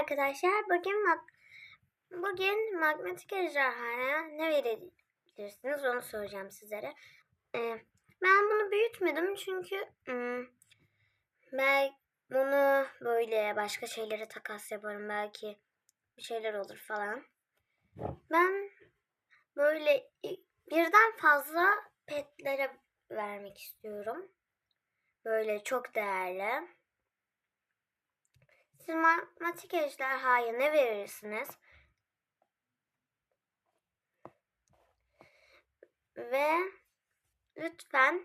arkadaşlar. Bugün mak bugün magnetik ejderhaya ne verebilirsiniz onu soracağım sizlere. Ee, ben bunu büyütmedim çünkü hmm, ben bunu böyle başka şeylere takas yaparım belki bir şeyler olur falan. Ben böyle birden fazla petlere vermek istiyorum. Böyle çok değerli. Siz matematik ejderhaya ne verirsiniz? Ve lütfen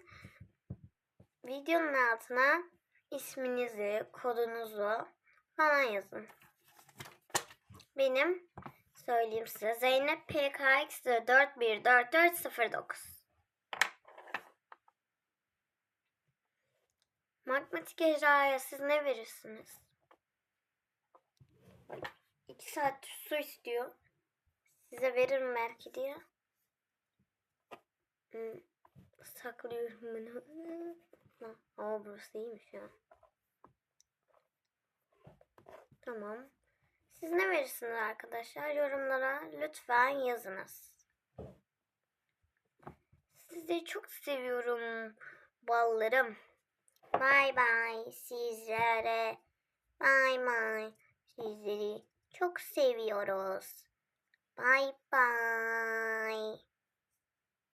videonun altına isminizi, kodunuzu falan yazın. Benim söyleyeyim size Zeynep PKX 414409. Matematik ejderhaya siz ne verirsiniz? İki saat su istiyor. Size veririm belki diye. Hmm, saklıyorum bunu. Ama burası iyiymiş ya. Tamam. Siz ne verirsiniz arkadaşlar? Yorumlara lütfen yazınız. Sizi çok seviyorum ballarım. Bye bye sizlere. Bye bye. Sizleri çok seviyoruz. Bye bye.